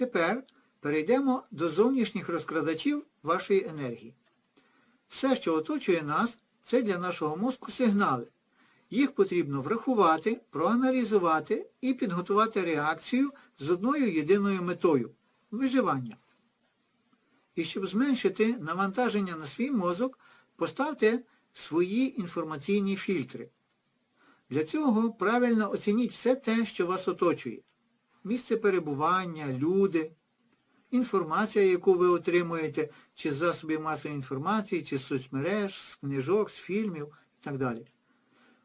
Тепер перейдемо до зовнішніх розкрадачів вашої енергії. Все, що оточує нас, це для нашого мозку сигнали. Їх потрібно врахувати, проаналізувати і підготувати реакцію з одною єдиною метою виживання. І щоб зменшити навантаження на свій мозок, поставте свої інформаційні фільтри. Для цього правильно оцініть все те, що вас оточує. Місце перебування, люди, інформація, яку ви отримуєте, чи з засобів масової інформації, чи з соцмереж, з книжок, з фільмів і так далі.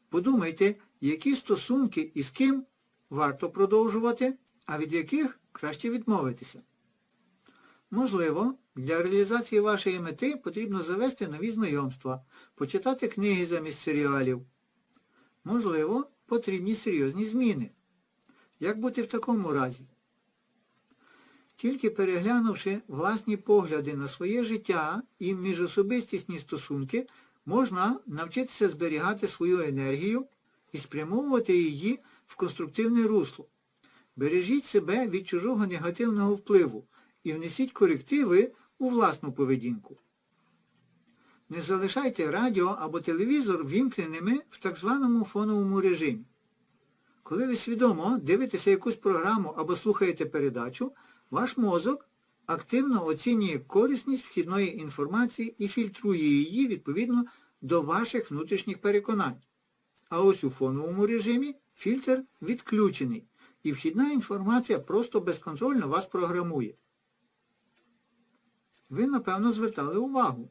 Подумайте, які стосунки і з ким варто продовжувати, а від яких краще відмовитися. Можливо, для реалізації вашої мети потрібно завести нові знайомства, почитати книги замість серіалів. Можливо, потрібні серйозні зміни. Як бути в такому разі? Тільки переглянувши власні погляди на своє життя і міжособистісні стосунки, можна навчитися зберігати свою енергію і спрямовувати її в конструктивне русло. Бережіть себе від чужого негативного впливу і внесіть корективи у власну поведінку. Не залишайте радіо або телевізор вімкненими в так званому фоновому режимі. Коли ви свідомо дивитеся якусь програму або слухаєте передачу, ваш мозок активно оцінює корисність вхідної інформації і фільтрує її відповідно до ваших внутрішніх переконань. А ось у фоновому режимі фільтр відключений, і вхідна інформація просто безконтрольно вас програмує. Ви, напевно, звертали увагу,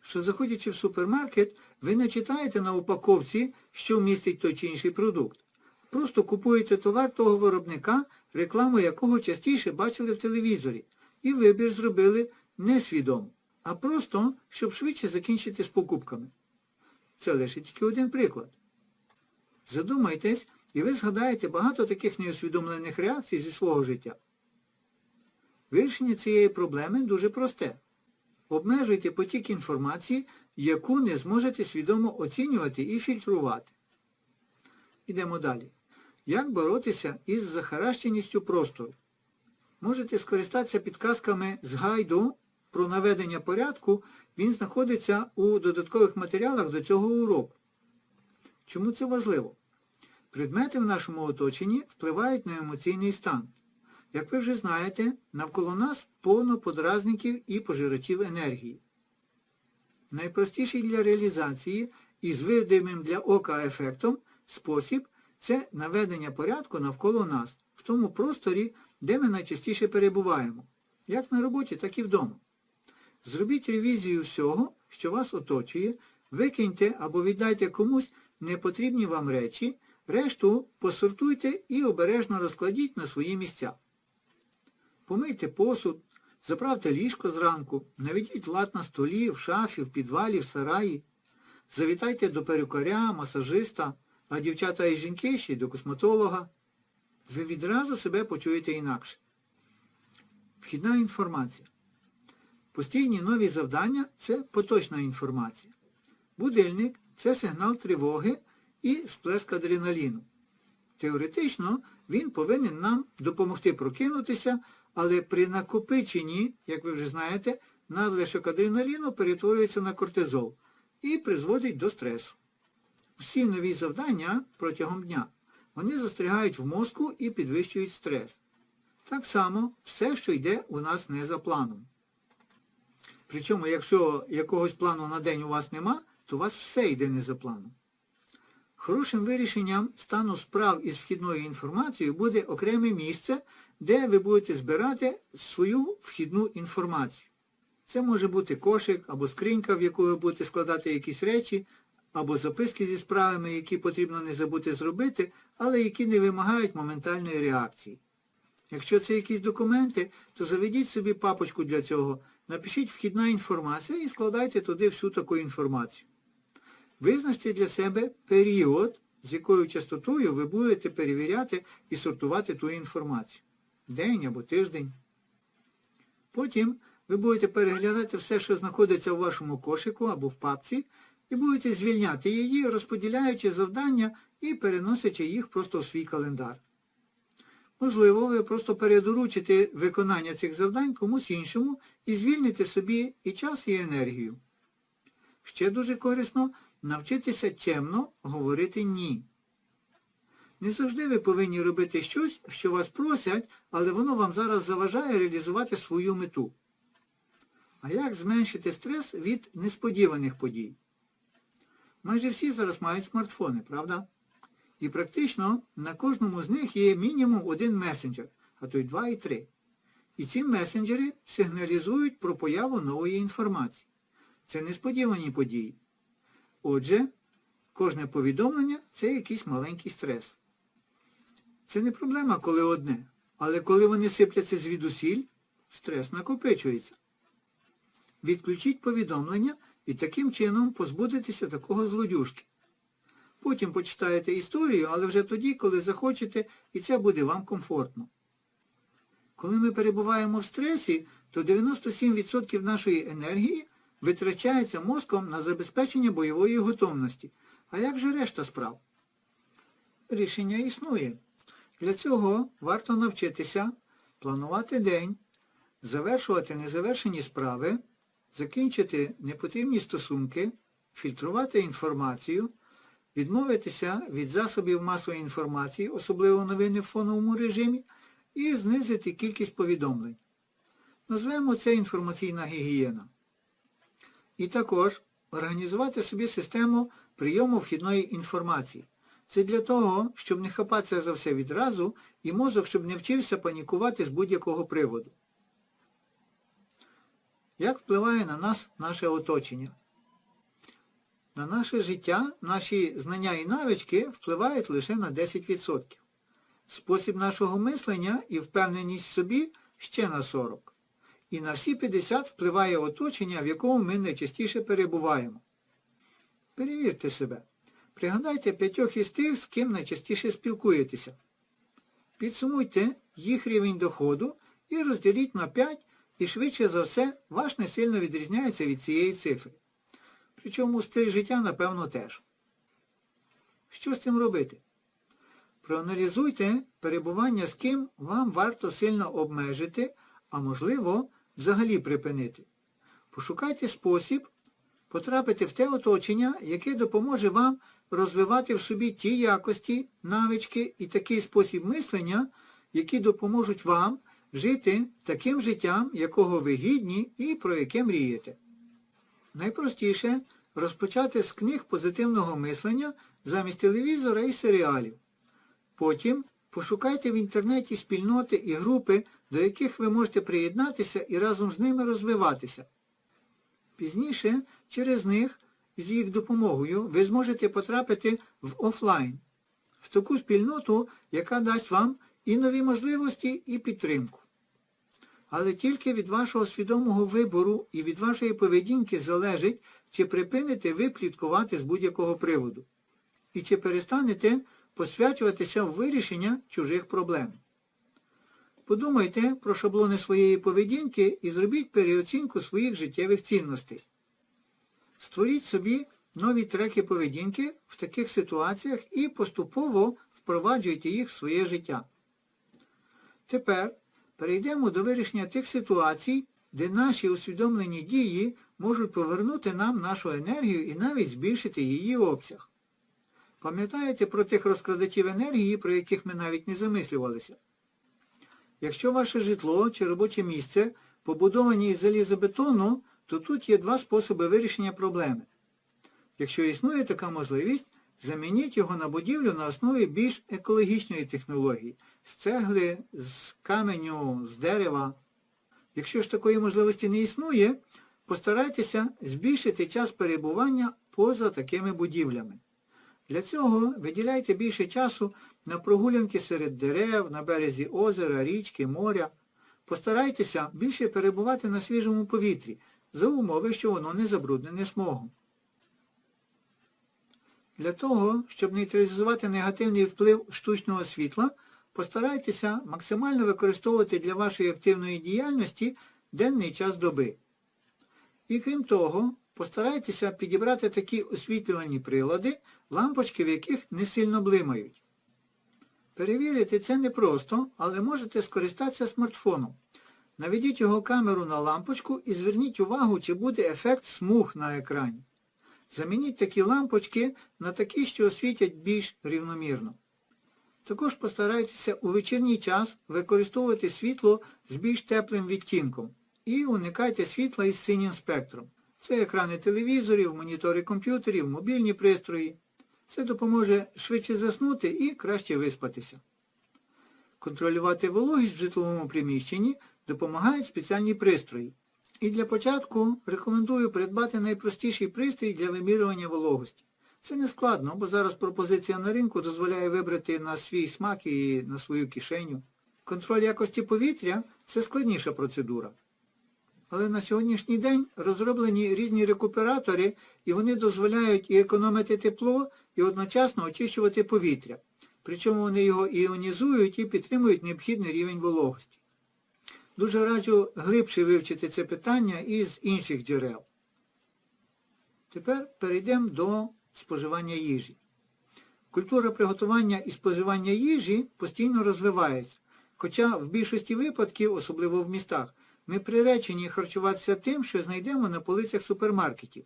що заходячи в супермаркет, ви не читаєте на упаковці, що містить той чи інший продукт. Просто купуєте товар того виробника, рекламу якого частіше бачили в телевізорі, і вибір зробили не свідомо, а просто, щоб швидше закінчити з покупками. Це лише тільки один приклад. Задумайтесь, і ви згадаєте багато таких неусвідомлених реакцій зі свого життя. Вирішення цієї проблеми дуже просте. Обмежуйте потік інформації, яку не зможете свідомо оцінювати і фільтрувати. Ідемо далі. Як боротися із захаращеністю простору? Можете скористатися підказками з гайду про наведення порядку, він знаходиться у додаткових матеріалах до цього уроку. Чому це важливо? Предмети в нашому оточенні впливають на емоційний стан. Як ви вже знаєте, навколо нас повно подразників і пожирачів енергії. Найпростіший для реалізації і з видимим для ока ефектом спосіб це наведення порядку навколо нас, в тому просторі, де ми найчастіше перебуваємо, як на роботі, так і вдома. Зробіть ревізію всього, що вас оточує, викиньте або віддайте комусь непотрібні вам речі, решту посортуйте і обережно розкладіть на свої місця. Помийте посуд, заправте ліжко зранку, наведіть лад на столі, в шафі, в підвалі, в сараї. Завітайте до перукаря, масажиста, а дівчата і жінки ще й до косметолога. Ви відразу себе почуєте інакше. Вхідна інформація. Постійні нові завдання це поточна інформація. Будильник це сигнал тривоги і сплеск адреналіну. Теоретично він повинен нам допомогти прокинутися, але при накопиченні, як ви вже знаєте, надлишок адреналіну перетворюється на кортизол і призводить до стресу. Всі нові завдання протягом дня вони застрягають в мозку і підвищують стрес. Так само все, що йде у нас не за планом. Причому, якщо якогось плану на день у вас нема, то у вас все йде не за планом. Хорошим вирішенням стану справ із вхідною інформацією буде окреме місце, де ви будете збирати свою вхідну інформацію. Це може бути кошик або скринька, в яку ви будете складати якісь речі, або записки зі справами, які потрібно не забути зробити, але які не вимагають моментальної реакції. Якщо це якісь документи, то заведіть собі папочку для цього, напишіть вхідна інформація і складайте туди всю таку інформацію. Визначте для себе період, з якою частотою ви будете перевіряти і сортувати ту інформацію. День або тиждень. Потім ви будете переглядати все, що знаходиться у вашому кошику або в папці, і будете звільняти її, розподіляючи завдання і переносячи їх просто в свій календар. Можливо, ви просто передоручите виконання цих завдань комусь іншому і звільните собі і час, і енергію. Ще дуже корисно навчитися чемно говорити ні. Не завжди ви повинні робити щось, що вас просять, але воно вам зараз заважає реалізувати свою мету. А як зменшити стрес від несподіваних подій? Майже всі зараз мають смартфони, правда? І практично на кожному з них є мінімум один месенджер, а то й два і три. І ці месенджери сигналізують про появу нової інформації. Це несподівані події. Отже, кожне повідомлення це якийсь маленький стрес. Це не проблема, коли одне, але коли вони сипляться звідусіль, стрес накопичується. Відключіть повідомлення і таким чином позбудетеся такого злодюжки. Потім почитаєте історію, але вже тоді, коли захочете, і це буде вам комфортно. Коли ми перебуваємо в стресі, то 97% нашої енергії витрачається мозком на забезпечення бойової готовності. А як же решта справ? Рішення існує. Для цього варто навчитися планувати день, завершувати незавершені справи, закінчити непотрібні стосунки, фільтрувати інформацію, відмовитися від засобів масової інформації, особливо новини в фоновому режимі, і знизити кількість повідомлень. Назвемо це інформаційна гігієна. І також організувати собі систему прийому вхідної інформації. Це для того, щоб не хапатися за все відразу і мозок, щоб не вчився панікувати з будь-якого приводу. Як впливає на нас наше оточення? На наше життя наші знання і навички впливають лише на 10%. Спосіб нашого мислення і впевненість в собі ще на 40%. І на всі 50% впливає оточення, в якому ми найчастіше перебуваємо. Перевірте себе. Пригадайте п'ятьох із тих, з ким найчастіше спілкуєтеся. Підсумуйте їх рівень доходу і розділіть на 5, і швидше за все ваш не сильно відрізняється від цієї цифри. Причому стиль життя, напевно, теж. Що з цим робити? Проаналізуйте перебування з ким вам варто сильно обмежити, а можливо, взагалі припинити. Пошукайте спосіб потрапити в те оточення, яке допоможе вам розвивати в собі ті якості, навички і такий спосіб мислення, які допоможуть вам жити таким життям, якого ви гідні і про яке мрієте. Найпростіше розпочати з книг позитивного мислення замість телевізора і серіалів. Потім пошукайте в інтернеті спільноти і групи, до яких ви можете приєднатися і разом з ними розвиватися. Пізніше через них з їх допомогою ви зможете потрапити в офлайн, в таку спільноту, яка дасть вам і нові можливості, і підтримку. Але тільки від вашого свідомого вибору і від вашої поведінки залежить, чи припините ви пліткувати з будь-якого приводу, і чи перестанете посвячуватися в вирішення чужих проблем. Подумайте про шаблони своєї поведінки і зробіть переоцінку своїх життєвих цінностей. Створіть собі нові треки поведінки в таких ситуаціях і поступово впроваджуйте їх в своє життя. Тепер перейдемо до вирішення тих ситуацій, де наші усвідомлені дії можуть повернути нам нашу енергію і навіть збільшити її обсяг. Пам'ятаєте про тих розкрадачів енергії, про яких ми навіть не замислювалися? Якщо ваше житло чи робоче місце побудовані із залізобетону, то тут є два способи вирішення проблеми. Якщо існує така можливість, замініть його на будівлю на основі більш екологічної технології з цегли, з каменю, з дерева. Якщо ж такої можливості не існує, постарайтеся збільшити час перебування поза такими будівлями. Для цього виділяйте більше часу на прогулянки серед дерев, на березі озера, річки, моря. Постарайтеся більше перебувати на свіжому повітрі, за умови, що воно не забруднене смогом. Для того, щоб нейтралізувати негативний вплив штучного світла, постарайтеся максимально використовувати для вашої активної діяльності денний час доби. І крім того, постарайтеся підібрати такі освітлювальні прилади, лампочки в яких не сильно блимають. Перевірити це непросто, але можете скористатися смартфоном. Наведіть його камеру на лампочку і зверніть увагу, чи буде ефект смуг на екрані. Замініть такі лампочки на такі, що освітять більш рівномірно. Також постарайтеся у вечірній час використовувати світло з більш теплим відтінком і уникайте світла із синім спектром. Це екрани телевізорів, монітори комп'ютерів, мобільні пристрої. Це допоможе швидше заснути і краще виспатися. Контролювати вологість в житловому приміщенні допомагають спеціальні пристрої. І для початку рекомендую придбати найпростіший пристрій для вимірювання вологості. Це не складно, бо зараз пропозиція на ринку дозволяє вибрати на свій смак і на свою кишеню. Контроль якості повітря це складніша процедура. Але на сьогоднішній день розроблені різні рекуператори, і вони дозволяють і економити тепло, і одночасно очищувати повітря. Причому вони його іонізують і підтримують необхідний рівень вологості. Дуже раджу глибше вивчити це питання із інших джерел. Тепер перейдемо до споживання їжі. Культура приготування і споживання їжі постійно розвивається, хоча в більшості випадків, особливо в містах, ми приречені харчуватися тим, що знайдемо на полицях супермаркетів.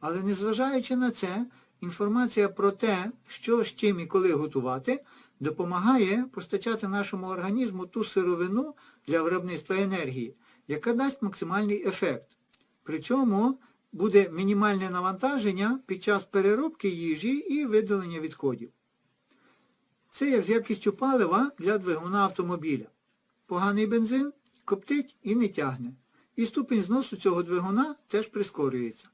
Але незважаючи на це, інформація про те, що з чим і коли готувати, допомагає постачати нашому організму ту сировину для виробництва енергії, яка дасть максимальний ефект. Причому буде мінімальне навантаження під час переробки їжі і видалення відходів. Це як з якістю палива для двигуна автомобіля. Поганий бензин коптить і не тягне. І ступінь зносу цього двигуна теж прискорюється.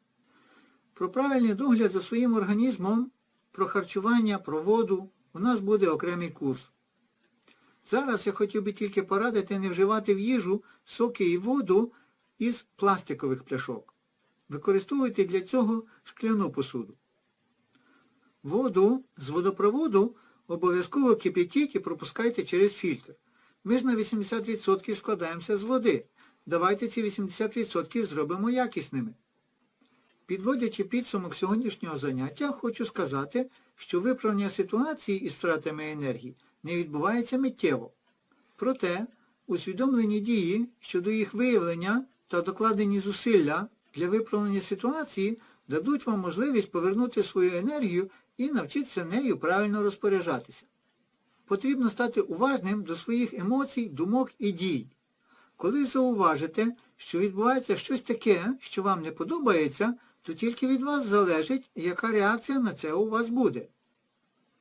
Про правильний догляд за своїм організмом, про харчування, про воду у нас буде окремий курс. Зараз я хотів би тільки порадити не вживати в їжу соки і воду із пластикових пляшок. Використовуйте для цього шкляну посуду. Воду з водопроводу обов'язково кип'ятіть і пропускайте через фільтр. Ми ж на 80% складаємося з води. Давайте ці 80% зробимо якісними. Підводячи підсумок сьогоднішнього заняття, хочу сказати, що виправлення ситуації із втратами енергії не відбувається миттєво. Проте, усвідомлені дії щодо їх виявлення та докладені зусилля для виправлення ситуації дадуть вам можливість повернути свою енергію і навчитися нею правильно розпоряджатися. Потрібно стати уважним до своїх емоцій, думок і дій. Коли зауважите, що відбувається щось таке, що вам не подобається, то тільки від вас залежить, яка реакція на це у вас буде.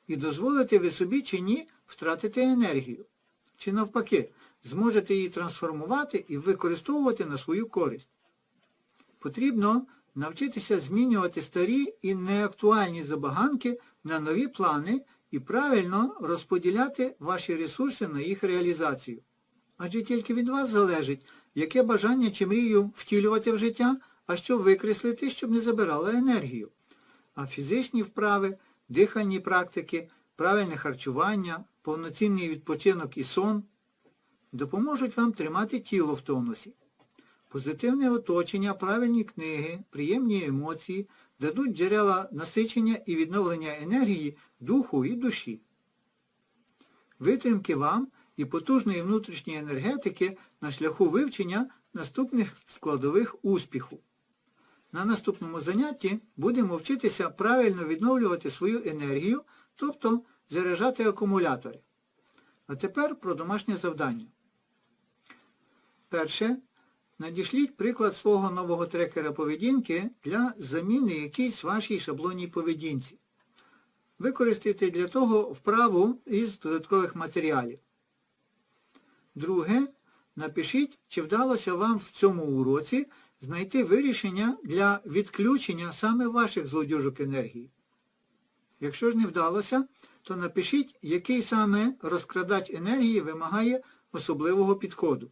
І дозволите ви собі чи ні втратити енергію. Чи навпаки, зможете її трансформувати і використовувати на свою користь. Потрібно навчитися змінювати старі і неактуальні забаганки на нові плани і правильно розподіляти ваші ресурси на їх реалізацію. Адже тільки від вас залежить, яке бажання чи мрію втілювати в життя, а що викреслити, щоб не забирало енергію. А фізичні вправи, дихальні практики, правильне харчування, повноцінний відпочинок і сон допоможуть вам тримати тіло в тонусі. Позитивне оточення, правильні книги, приємні емоції дадуть джерела насичення і відновлення енергії, духу і душі. Витримки вам і потужної внутрішньої енергетики на шляху вивчення наступних складових успіху. На наступному занятті будемо вчитися правильно відновлювати свою енергію, тобто заряджати акумулятори. А тепер про домашнє завдання. Перше. Надішліть приклад свого нового трекера поведінки для заміни якійсь вашій шаблонній поведінці. Використайте для того вправу із додаткових матеріалів. Друге. Напишіть, чи вдалося вам в цьому уроці знайти вирішення для відключення саме ваших злодюжок енергії. Якщо ж не вдалося, то напишіть, який саме розкрадач енергії вимагає особливого підходу.